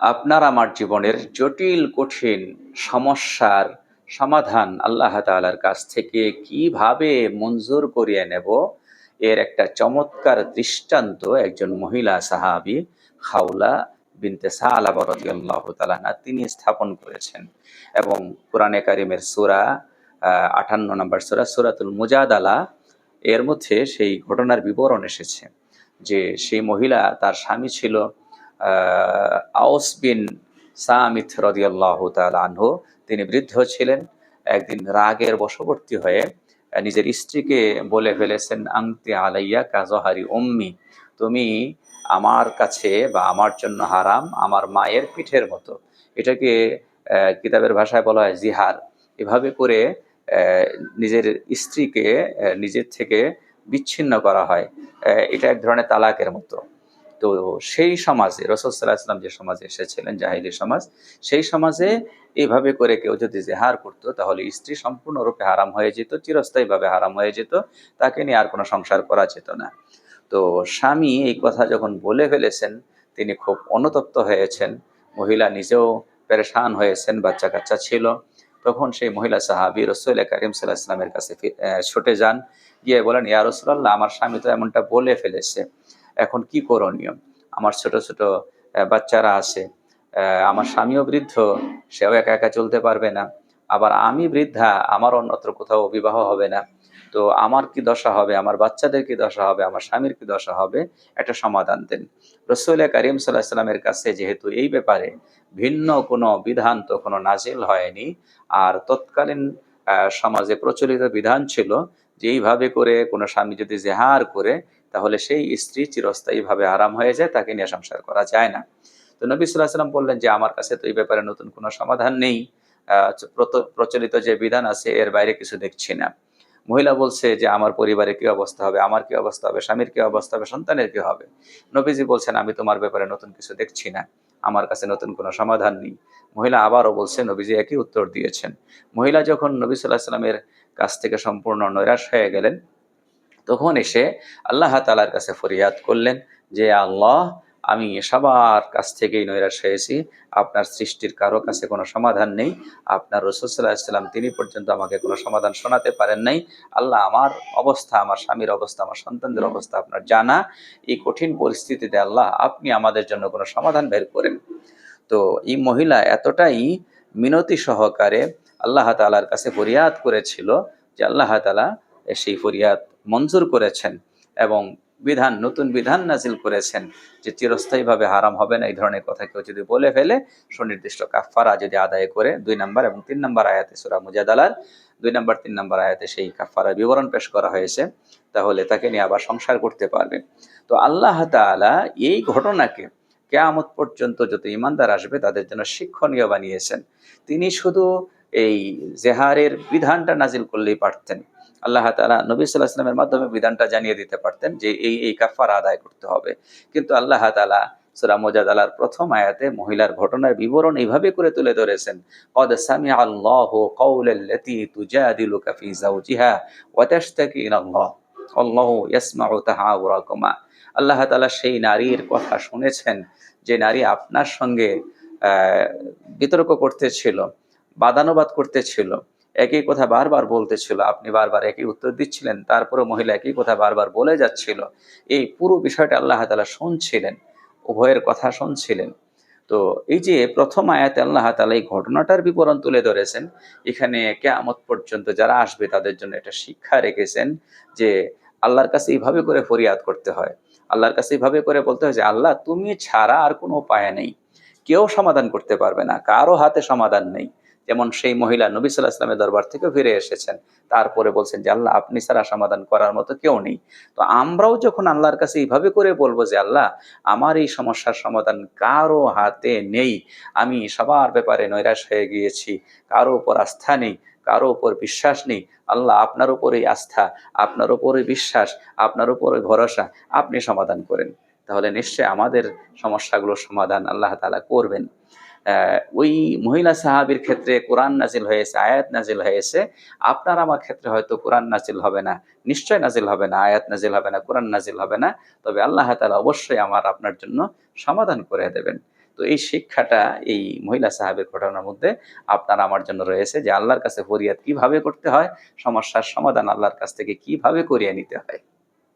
আপনার আমার জীবনের জটিল, কঠিন সমস্যার সমাধান আল্লাহ তাআলার কাছ থেকে কীভাবে মঞ্জুর করিয়ে নেব, এর একটা চমৎকার দৃষ্টান্ত একজন মহিলা সাহাবী খাউলা বিনতে সালাবা রাদিয়াল্লাহু তাআলা তিনি স্থাপন করেছেন। এবং কোরআনে কারিমের সুরা আটান্ন নম্বর সূরা, সূরাতুল মুজাদালা, এর মধ্যে সেই ঘটনার বিবরণ এসেছে যে সেই মহিলা তার স্বামী ছিল আউস বিন সামিথ রদিয়াল্লাহ আনহু, তিনি বৃদ্ধ ছিলেন। একদিন রাগের বশবর্তী হয়ে নিজের স্ত্রীকে বলে ফেলেছেন, আংতি আলাইয়া কাজহারি উম্মি, তুমি আমার কাছে বা আমার জন্য হারাম, আমার মায়ের পিঠের মতো। এটাকে কিতাবের ভাষায় বলা হয় জিহার এভাবে করে নিজের স্ত্রীকে নিজের থেকে বিচ্ছিন্ন করা হয়। এটা এক ধরনের তালাকের মতো। তো সেই সমাজে রসদাল্লাহ ইসলাম যে সমাজে এসেছিলেন, জাহিলি সমাজ, সেই সমাজে এইভাবে করে কেউ যদি জেহার করতো, তাহলে স্ত্রী সম্পূর্ণরূপে হারাম হয়ে যেত, চিরস্থায়ীভাবে হারাম হয়ে যেত, তাকে নিয়ে আর কোনো সংসার করা যেত না। তো স্বামী এই কথা যখন বলে ফেলেছেন, তিনি খুব অনুতপ্ত হয়েছেন। মহিলা নিজেও পেরেশান হয়েছেন বাচ্চা কাচ্চা ছিল। তখন সেই মহিলা সাহাবি রসুল করিম সাল্লাহ ইসলামের কাছে ছুটে যান। গিয়ে বলেন, ইয়া রসুল্লাহ আমার স্বামী তো এমনটা বলে ফেলেছে। এখন কি করণীয়? আমার ছোট ছোট বাচ্চারা আছে আমার স্বামীও বৃদ্ধ, সেও একা একা চলতে পারবে না। আবার আমি বৃদ্ধা, আমার অন্যত্র কোথাও বিবাহ হবে না। তো আমার কি দশা হবে? আমার বাচ্চাদের কি দশা হবে? আমার স্বামীর কি দশা হবে? একটা সমাধান দেন। রসুল করিম সাল্লাহ সাল্লামের কাছে যেহেতু এই ব্যাপারে ভিন্ন কোনো বিধান তো কোনো নাজিল হয়নি, আর তৎকালীন সমাজে প্রচলিত বিধান ছিল যে, এইভাবে করে কোনো স্বামী যদি জেহার করে তাহলে সেই স্ত্রী চিরস্থায়ীভাবে আরাম হয়ে যায়, তাকে নিয়ে সংসার করা যায় না। তো নবী সাল্লাহ সাল্লাম বললেন যে, আমার কাছে তো এই ব্যাপারে নতুন কোনো সমাধান নেই। প্রচলিত যে বিধান আছে, এর বাইরে কিছু দেখছি না। মহিলা বলছে যে, আমার পরিবারে কি অবস্থা হবে? আমার কি অবস্থা হবে? স্বামীর কি অবস্থা হবে? সন্তানের কি হবে? নবীজি বলছেন, আমি তোমার ব্যাপারে নতুন কিছু দেখছি না। আমার কাছে নতুন কোনো সমাধান নেই। মহিলা আবারও বলছে, নবীজি একই উত্তর দিয়েছেন। মহিলা যখন নবী সাল্লাহ সাল্লামের কাছ থেকে সম্পূর্ণ নৈরাশ হয়ে গেলেন তখন এসে আল্লাহ তালার কাছে ফরিয়াদ করলেন যে আল্লাহ আমি সবার কাছ থেকেই নৈরাশ হয়েছি। আপনার সৃষ্টির কারও কাছে কোনো সমাধান নেই। আপনার রসুল্লাহাম তিনি পর্যন্ত আমাকে কোনো সমাধান শোনাতে পারেন নাই। আল্লাহ আমার অবস্থা আমার স্বামীর অবস্থা আমার সন্তানদের অবস্থা আপনার জানা। এই কঠিন পরিস্থিতিতে আল্লাহ আপনি আমাদের জন্য কোনো সমাধান বের করেন। তো এই মহিলা এতটাই মিনতি সহকারে আল্লাহ তালার কাছে ফরিয়াদ করেছিল যে আল্লাহ তালা সেই ফরিয়াদ মঞ্জুর করেছেন এবং বিধান, নতুন বিধান নাজিল করেছেন যে চিরস্থায়ীভাবে হারাম হবে না, এই ধরনের কথা কেউ যদি বলে ফেলে, সুনির্দিষ্ট কাফারা যদি আদায় করে, দুই নাম্বার এবং তিন নাম্বার আয়াতে সুরা মুজাদালার দুই নাম্বার, তিন নাম্বার আয়াতে সেই কাফারার বিবরণ পেশ করা হয়েছে, তাহলে তাকে নিয়ে আবার সংসার করতে পারবে। তো আল্লাহ তাআলা এই ঘটনাকে কেয়ামত পর্যন্ত যত ইমানদার আসবে, তাদের জন্য শিক্ষণীয় বানিয়েছেন। তিনি শুধু এই জেহারের বিধানটা নাজিল করলেই পারতেন। আল্লাহ তালা নবী সাল্লাহ মাধ্যমে বিধানটা জানিয়ে দিতে পারতেন যে এই এই কাফার আদায় করতে হবে। কিন্তু আল্লাহ তালা সুরা মজাদ আলার প্রথম আয়াতে মহিলার ঘটনার বিবরণ এইভাবে করে তুলে ধরেছেন, কদ সামি আল্লাহ কৌলাল্লাতি তুজাদিলুকা ফি যাওজিহা ওয়া তাশতাকি ইলাল্লাহ, আল্লাহ ইয়াসমাউ তাহাউরাকুমা আল্লাহ তালা সেই নারীর কথা শুনেছেন, যে নারী আপনার সঙ্গে বিতর্ক করতেছিল বাদানুবাদ করতেছিল একই কথা বারবার বলতেছিল। আপনি বারবার একই উত্তর দিচ্ছিলেন তারপরে মহিলা একই কথা বারবার বলে যাচ্ছিল। এই পুরো বিষয়টা আল্লাহ তালা শুনছিলেন, উভয়ের কথা শুনছিলেন। তো এই যে প্রথম আয়াতে আল্লাহ তালা এই ঘটনাটার বিবরণ তুলে ধরেছেন, এখানে কেয়ামত পর্যন্ত যারা আসবে তাদের জন্য একটা শিক্ষা রেখেছেন যে আল্লাহর কাছে এইভাবে করে ফরিয়াদ করতে হয়। আল্লাহর কাছে এইভাবে করে বলতে হয় যে, আল্লাহ, তুমি ছাড়া আর কোনো উপায় নেই। কেউ সমাধান করতে পারবে না, কারও হাতে সমাধান নেই। যেমন সেই মহিলা নবী সাল্লাহ ইসলামের দরবার থেকে ফিরে এসেছেন। তারপরে বলছেন যে, আল্লাহ, আপনি ছাড়া সমাধান করার মতো কেউ নেই। তো আমরাও যখন আল্লাহর কাছে এইভাবে করে বলব যে, আল্লাহ, আমার এই সমস্যার সমাধান কারও হাতে নেই। আমি সবার ব্যাপারে নৈরাশ হয়ে গিয়েছি। কারও উপর আস্থা নেই, কারও উপর বিশ্বাস নেই। আল্লাহ, আপনার উপরেই আস্থা, আপনার উপরে বিশ্বাস, আপনার উপরে ভরসা। আপনি সমাধান করেন। তাহলে নিশ্চয় আমাদের সমস্যাগুলোর সমাধান আল্লাহ তালা করবেন। ওই মহিলা সাহাবির ক্ষেত্রে কোরআন নাজিল হয়েছে, আয়াত নাজিল হয়েছে। আপনার আমার ক্ষেত্রে হয়তো কোরআন নাজিল হবে না, নিশ্চয় নাজিল হবে না, আয়াত নাজিল হবে না, কোরআন নাজিল হবে না। তবে আল্লাহ তালা অবশ্যই আমার আপনার জন্য সমাধান করে দেবেন। তো এই শিক্ষাটা এই মহিলা সাহাবের ঘটনার মধ্যে আপনার আমার জন্য রয়েছে যে আল্লাহর কাছে ফরিয়াদ কীভাবে করতে হয়, সমস্যার সমাধান আল্লাহর কাছ থেকে কীভাবে করিয়ে নিতে হয়।